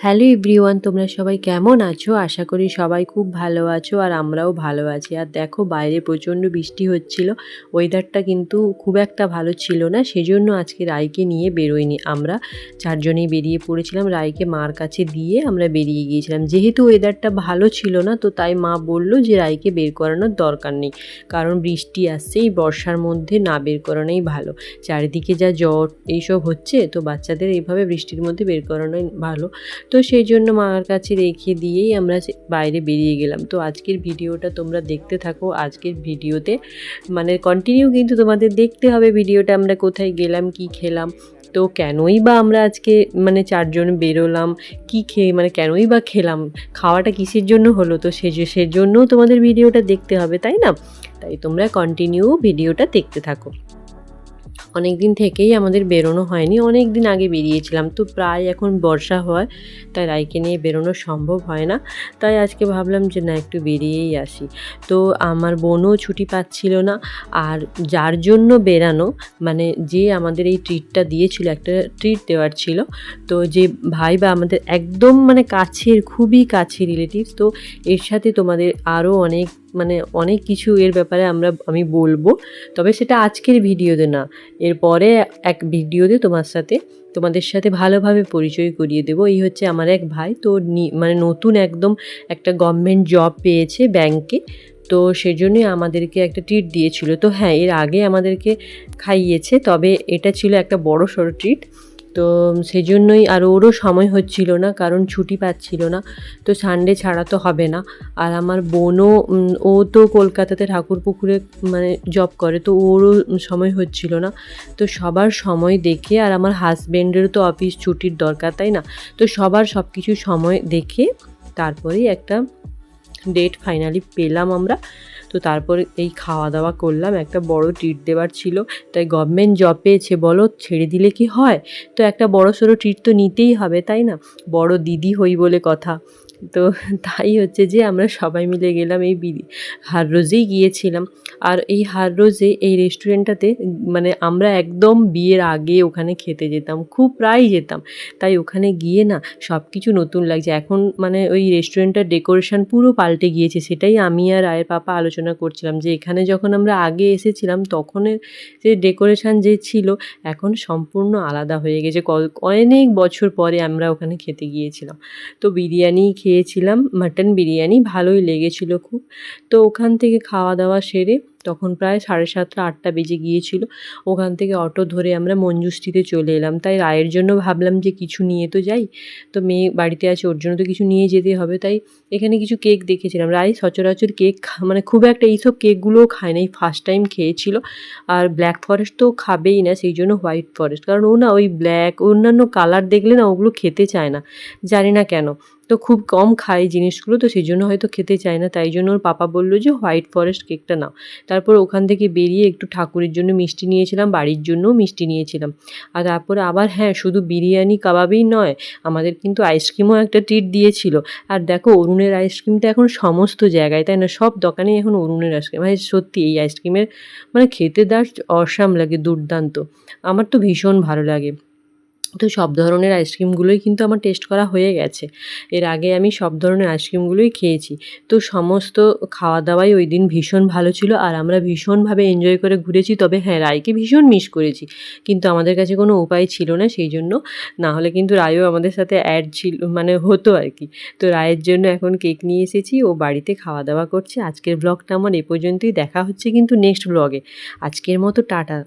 Hello everyone, তোমরা সবাই কেমন আছো? আশা করি সবাই খুব ভালো আছো আর আমরাও ভালো আছি। আর দেখো, বাইরে প্রচণ্ড বৃষ্টি হচ্ছিল। ওয়েদারটা কিন্তু খুব একটা ভালো ছিল না, সেজন্য আজকে রায়কে নিয়ে বেরোয়নি আমরা। চারজনেই বেরিয়ে পড়েছিলাম। রায়কে মার কাছে দিয়ে আমরা বেরিয়ে গিয়েছিলাম। যেহেতু ওয়েদারটা ভালো ছিল না, তো তাই মা বলল যে রায়কে বের করানোর দরকার নেই। কারণ বৃষ্টি আসছে এই বর্ষার মধ্যে না বের করানোই ভালো। চারিদিকে যা জ্বর এইসব হচ্ছে, তো বাচ্চাদের এইভাবে বৃষ্টির মধ্যে বের করানোই ভালো। তো সেই জন্য মার কাছে রেখে দিয়েই আমরা বাইরে বেরিয়ে গেলাম। তো আজকের ভিডিওটা তোমরা দেখতে থাকো। আজকের ভিডিওতে মানে কন্টিনিউ কিন্তু তোমাদের দেখতে হবে ভিডিওটা, আমরা কোথায় গেলাম, কি খেলাম, তো কেনই বা আমরা আজকে মানে চারজন বেরোলাম, কি খেয়ে মানে কেনই বা খেলাম, খাওয়াটা কিসের জন্য হলো? তো সে সেজন্যও তোমাদের ভিডিওটা দেখতে হবে, তাই না? তাই তোমরা কন্টিনিউ ভিডিওটা দেখতে থাকো। অনেক দিন থেকেই আমাদের বেরোনো হয়নি। অনেক দিন আগে বেরিয়েছিলাম। তো প্রায় এখন বর্ষা হয়, তাই রাইকে নিয়ে বেরোনো সম্ভব হয় না। তাই আজকে ভাবলাম যে না, একটু বেরিয়েই আসি। তো আমার বোনও ছুটি পাচ্ছিল না। আর যার জন্য বেরানো মানে যে আমাদের এই ট্রিটটা দিয়েছিল, একটা ট্রিট দেওয়ার ছিল, তো যে ভাই বা আমাদের একদম মানে কাছের, খুবই কাছের রিলেটিভস তো এর সাথে তোমাদের আরও অনেক মানে অনেক কিছু এর ব্যাপারে আমরা, আমি বলব। তবে সেটা আজকের ভিডিওতে না। এরপরে এক ভিডিওতে তোমার সাথে তোমাদের সাথে ভালোভাবে পরিচয় করিয়ে দেবো। এই হচ্ছে আমার এক ভাই। তো মানে নতুন একদম একটা গভর্নমেন্ট জব পেয়েছে ব্যাংকে তো সেজন্যই আমাদেরকে একটা ট্রিট দিয়েছিল। তো হ্যাঁ এর আগে আমাদেরকে খাইয়েছে, তবে এটা ছিল একটা বড় সড়ো ট্রিট তো সেই জন্যই আর ওরও সময় হচ্ছিল না, কারণ ছুটি পাচ্ছিল না। তো সানডে ছাড়া তো হবে না। আর আমার বোনও ও তো কলকাতাতে ঠাকুরপুকুরে মানে জব করে, তো ওরও সময় হচ্ছিল না। তো সবার সময় দেখে, আর আমার হাজব্যান্ডেরও তো অফিস ছুটির দরকার, তাই না? তো সবার সব কিছু সময় দেখে, তারপরেই একটা ডেট ফাইনালি পেলাম আমরা। তো তারপর এই খাওয়া দাওয়া করলাম। একটা বড় ট্রিট দেওয়ার ছিল। তাই গভর্নমেন্ট জব পেয়েছে বলো, ছেড়ে দিলে কি হয়? তো একটা বড় সড়ো ট্রিট তো নিতেই হবে, তাই না? বড় দিদি হই বলে কথা। তো তাই হচ্ছে যে আমরা সবাই মিলে গেলাম এই হার রোজেই গিয়েছিলাম। আর এই হার রোজে এই রেস্টুরেন্টটাতে মানে আমরা একদম বিয়ের আগে ওখানে খেতে যেতাম, খুব প্রায় যেতাম। তাই ওখানে গিয়ে না সব কিছু নতুন লাগছে। এখন মানে ওই রেস্টুরেন্টটার ডেকোরেশন পুরো পাল্টে গিয়েছে। সেটাই আমি আর আয়ের পাপা আলোচনা করছিলাম যে এখানে যখন আমরা আগে এসেছিলাম তখনের যে ডেকোরেশন যে ছিল এখন সম্পূর্ণ আলাদা হয়ে গেছে। অনেক বছর পরে আমরা ওখানে খেতে গিয়েছিলাম। তো বিরিয়ানি খেয়েছিলাম মাটন বিরিয়ানি ভালোই লেগেছিলো খুব। তো ওখান থেকে খাওয়া দাওয়া সেরে তখন প্রায় সাড়ে সাতটা, আটটা বেজে গিয়েছিল। ওখান থেকে অটো ধরে আমরা মঞ্জুশ্রীতে চলে এলাম। তাই রায়ের জন্য ভাবলাম যে কিছু নিয়ে তো যাই। তো মেয়ে বাড়িতে আছে, ওর জন্য তো কিছু নিয়ে যেতে হবে। তাই এখানে কিছু কেক দেখেছিলাম। রায় সচরাচর কেক মানে খুব একটা এইসব কেকগুলোও খায় না। এই ফার্স্ট টাইম খেয়েছিল। আর ব্ল্যাক ফরেস্ট তো খাবেই না, সেই জন্য হোয়াইট ফরেস্ট কারণ ও না ওই ব্ল্যাক অন্যান্য কালার দেখলে না ওগুলো খেতে চায় না। জানি না কেন। তো খুব কম খায় জিনিসগুলো, তো সেই জন্য হয়তো খেতে চায় না। তাই জন্য ওর পাপা বলল যে হোয়াইট ফরেস্ট কেকটা নাও। তারপর ওখান থেকে বেরিয়ে একটু ঠাকুরের জন্য মিষ্টি নিয়েছিলাম, বাড়ির জন্যও মিষ্টি নিয়েছিলাম। আর তারপরে আবার হ্যাঁ শুধু বিরিয়ানি কাবাবই নয়, আমাদের কিন্তু আইসক্রিমও একটা ট্রিট দিয়েছিল। আর দেখো, অরুণের আইসক্রিমটা এখন সমস্ত জায়গায়, তাই না? সব দোকানেই এখন অরুণের আইসক্রিম। মানে সত্যি এই আইসক্রিমের মানে খেতে দার অসাম লাগে, দুর্দান্ত। আমার তো ভীষণ ভালো লাগে। তো সব ধরনের আইসক্রিমগুলোই কিন্তু আমার টেস্ট করা হয়ে গেছে। এর আগে আমি সব ধরনের আইসক্রিমগুলোই খেয়েছি। তো সমস্ত খাওয়া দাওয়াই ওই দিন ভীষণ ভালো ছিল আর আমরা ভীষণভাবে এনজয় করে ঘুরেছি। তবে হ্যাঁ রায়কে ভীষণ মিস করেছি। কিন্তু আমাদের কাছে কোনো উপায় ছিল না সেই জন্য না হলে কিন্তু রায়ও আমাদের সাথে অ্যাড ছিল মানে হতো আর কি। তো রায়ের জন্য এখন কেক নিয়ে এসেছি। ও বাড়িতে খাওয়া দাওয়া করছে। আজকের ব্লগটা আমার এ পর্যন্তই। দেখা হচ্ছে কিন্তু নেক্সট ব্লগে আজকের মতো, টাটা।